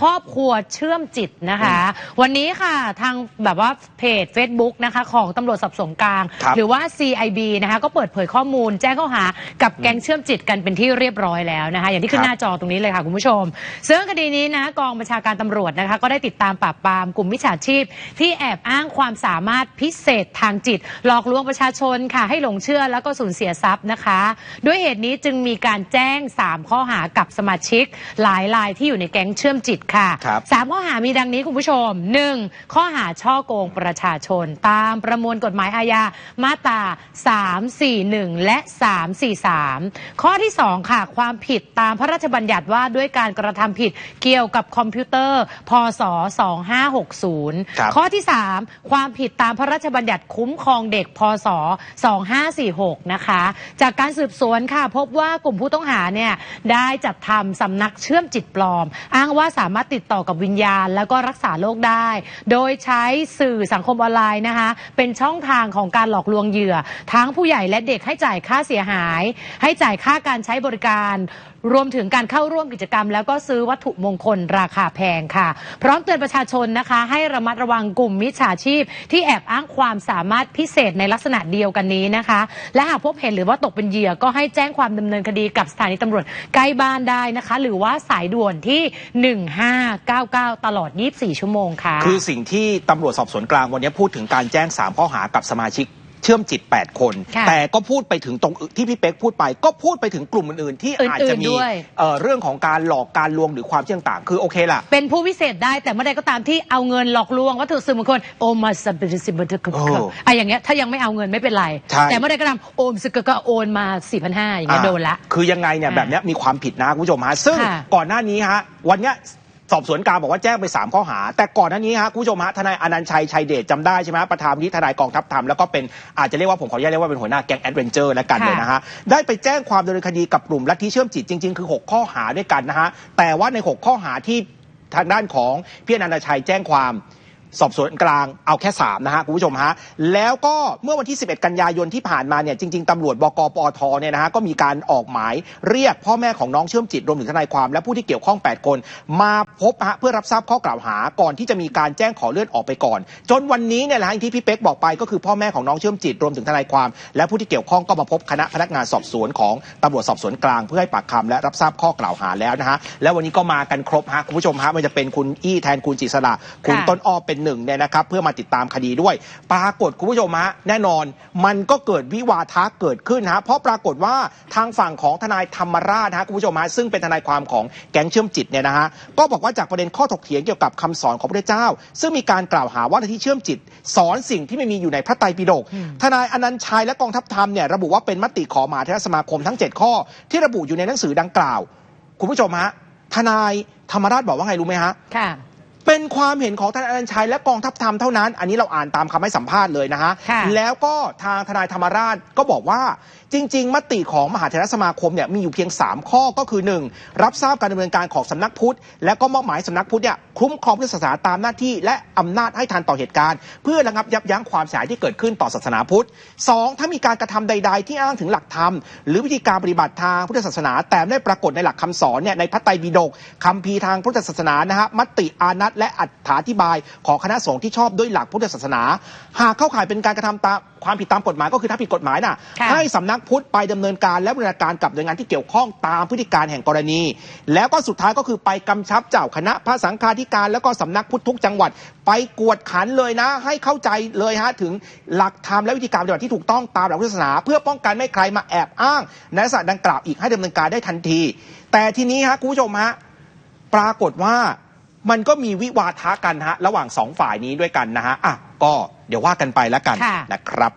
ครอบครัวเชื่อมจิตนะคะ วันนี้ค่ะทางแบบว่าเพจ Facebook นะคะของตำรวจสอบสวนกลาง ครับ หรือว่า CIB นะคะก็เปิดเผยข้อมูล แจ้งข้อหากับแก๊งเชื่อมจิตกันเป็นที่เรียบร้อยแล้วนะคะ อย่างที่ขึ้นครับหน้าจอตรงนี้เลยค่ะคุณผู้ชม ซึ่งคดีนี้นะกองบัญชาการตำรวจนะคะ ก็ได้ติดตามปราบปรามกลุ่มมิจฉาชีพ ที่แอบอ้างความสามารถพิเศษทางจิต หลอกลวงประชาชนค่ะ ให้หลงเชื่อแล้วก็สูญเสียทรัพย์นะคะ ด้วยเหตุนี้จึงมีการแจ้ง 3 ข้อหากับสมาชิก หลายรายที่อยู่ในแก๊งเชื่อมจิตค่ะครับสามข้อหามีดังนี้คุณผู้ชม 1. ข้อหาช่อโกงประชาชน ตามประมวลกฎหมายอาญามาตรา341 และ 343 ข้อที่ 2 ค่ะ ความผิดตามพระราชบัญญัติว่าด้วยการกระทำผิดเกี่ยวกับคอมพิวเตอร์ พศ 2560ครับข้อที่ 3 ความผิดตามพระราชบัญญัติคุ้มครองเด็ก พศ 2546 นะคะ จากการสืบสวนค่ะพบว่ากลุ่มผู้ต้องหาเนี่ยได้จัดทำสำนักเชื่อมจิตปลอม อ้างว่าสามารถมาติดต่อกับวิญญาณ แล้วก็รักษาโรคได้ โดยใช้สื่อสังคมออนไลน์นะคะ เป็นช่องทางของการหลอกลวงเหยื่อ ทั้งผู้ใหญ่และเด็กให้จ่ายค่าเสียหาย ให้จ่ายค่าการใช้บริการ รวมถึงการเข้าร่วมกิจกรรม แล้วก็ซื้อวัตถุมงคลราคาแพงค่ะ พร้อมเตือนประชาชนนะคะ ให้ระมัดระวังกลุ่มมิจฉาชีพ ที่แอบอ้างความสามารถพิเศษในลักษณะเดียวกันนี้นะคะ และหากพบเห็นหรือว่าตกเป็นเหยื่อก็ให้แจ้งความดำเนินคดีกับสถานีตำรวจใกล้บ้านได้นะคะ หรือว่าสายด่วนที่1599 ตลอด 24 ชั่วโมงค่ะ คือสิ่งที่ตำรวจสอบสวนกลางวันนี้พูดถึงการแจ้ง 3 ข้อหากับสมาชิกเชื่อมจิต 8 คน ค่ะแต่ก็พูดไปถึงตรงที่พี่เป๊กพูดไป ก็พูดไปถึงกลุ่มอื่นๆ ที่อื่นๆอาจจะมีด้วย เอ่อเรื่องของการหลอกการลวงหรือความเชื่อต่างๆคือโอเคล่ะ เป็นผู้พิเศษได้แต่เมื่อใดก็ตามที่เอาเงินหลอกลวงวัตถุสื่อมงคลโอมาสับสิบโอ้อะอย่างเงี้ยถ้ายังไม่เอาเงินไม่เป็นไร ใช่ แต่เมื่อใดก็ตามโอมสึกก็โอนมา4 5 0 0อย่างเงี้ยโดนละ คือยังไงเนี่ยอ่าแบบเนี้ยมีความผิดนะคุณผู้ชมฮะซึ่งค่ะก่อนหน้านี้ฮะวันเนี้ย สอบสวนกลางบอกว่าแจ้งไป 3 ข้อหา แต่ก่อนหน้านี้ฮะคุณผู้ชมฮะทนายอนันต์ชัยชัยเดชจำได้ใช่ไหมฮะประธานที่ทนายกองทัพธรรมแล้วก็เป็นอาจจะเรียกว่าผมขออนุญาตเรียกว่าเป็นหัวหน้าแก๊งแอดเวนเจอร์แล้วกันค่ะเลยนะฮะได้ไปแจ้งความดำเนินคดีกับกลุ่มลัทธิเชื่อมจิตจริงๆ คือ 6 ข้อหาด้วยกันนะฮะแต่ว่าใน 6 ข้อหาที่ทางด้านของพี่อนันตชัยแจ้งความ สอบสวนกลางเอาแค่3นะฮะคุณผู้ชมฮะแล้วก็เมื่อวันที่ 11 กันยายนที่ผ่านมาเนี่ยจริง ๆตำรวจบกปอทเนี่ยนะฮะก็มีการออกหมายเรียกพ่อแม่ของน้องเชื่อมจิตรวมถึงทนายความและผู้ที่เกี่ยวข้อง 8 คน มาพบฮะเพื่อรับทราบข้อกล่าวหาก่อนที่จะมีการแจ้งขอเลื่อนออกไปก่อน จนวันนี้เนี่ยแหละฮะที่พี่เป๊กบอกไปก็คือพ่อแม่ของน้องเชื่อมจิตรวมถึงทนายความ และผู้ที่เกี่ยวข้องก็มาพบคณะพนักงานสอบสวนของตำรวจสอบสวนกลาง เพื่อให้ปากคำและรับทราบข้อกล่าวหาแล้วนะฮะแล้ววันนี้ก็มากันครบฮะคุณผู้ชมฮะมันจะเป็นคุณอี้แทนคุณจิษราคุณต้นอ้อเป็นหนึ่งเนี่ยนะครับเพื่อมาติดตามคดีด้วย ปรากฏคุณผู้ชมฮะแน่นอน มันก็เกิดวิวาทะเกิดขึ้นฮะเพราะปรากฏว่าทางฝั่งของทนายธรรมราชฮะคุณผู้ชมฮะซึ่งเป็นทนายความของแก๊งเชื่อมจิตเนี่ยนะฮะก็บอกว่าจากประเด็นข้อถกเถียงเกี่ยวกับคำสอนของพระเจ้า ซึ่งมีการกล่าวหาว่าที่เชื่อมจิต สอนสิ่งที่ไม่มีอยู่ในพระไตรปิฎกทนายอนันต์ชัยและกองทัพธรรมเนี่ยระบุว่าเป็นมติขอมหาเทรสมาคมทั้ง 7 ข้อ ที่ระบุอยู่ในหนังสือดังกล่าว คุณผู้ชมฮะทนายธรรมราชบอกว่าไงรู้ไหมฮะค่ะ เป็นความเห็นของทนายอนันต์ชัยและกองทัพธรรมเท่านั้น อันนี้เราอ่านตามคำให้สัมภาษณ์เลยนะฮะค่ะแล้วก็ทางทนายธรรมราชก็บอกว่าจริง ๆ มติของมหาเถรสมาคมเนี่ยมีอยู่เพียง 3 ข้อก็คือ 1. รับทราบการดำเนินการของสำนักพุทธ และก็มอบหมายสำนักพุทธเนี่ยคุ้มครองพุทธศาสนาตามหน้าที่ และอำนาจให้ทันต่อเหตุการณ์ เพื่อระงับยับยั้งความเสียหายที่เกิดขึ้นต่อศาสนาพุทธ 2. ถ้ามีการกระทำใด ๆ ที่อ้างถึงหลักธรรม หรือวิธีการปฏิบัติทางพุทธศาสนา แต่ไม่ได้ปรากฏในหลักคำสอนเนี่ยในพระไตรปิฎกคัมภีร์ทางพุทธศาสนานะฮะมติอานัตและอัฏฐาธิบายของคณะสงฆ์ที่ชอบด้วยหลักพุทธศาสนา หากเข้าข่ายเป็นการกระทำตามความผิดตามกฎหมายก็คือถ้าผิดกฎหมายน่ะค่ะให้สำนักพุทธไปดำเนินการและบริการกับหน่วยงานที่เกี่ยวข้องตามพฤติการแห่งกรณี แล้วก็สุดท้ายก็คือไปกำชับเจ้าคณะพระสังฆาธิการแล้วก็สำนักพุทธทุกจังหวัด ไปกวดขันเลยนะ ให้เข้าใจเลยฮะถึงหลักธรรมและวิธีการปฏิบัติที่ถูกต้องตามหลักพุทธศาสนา เพื่อป้องกันไม่ให้ใครมาแอบอ้างในลักษณะดังกล่าวอีกให้ดำเนินการได้ทันที แต่ทีนี้ฮะคุณผู้ชมฮะปรากฏว่า มันก็มีวิวาทะกันฮะ ระหว่างสองฝ่ายนี้ด้วยกันนะฮะอะก็เดี๋ยวว่ากันไปแล้วกันค่ะ นะครับ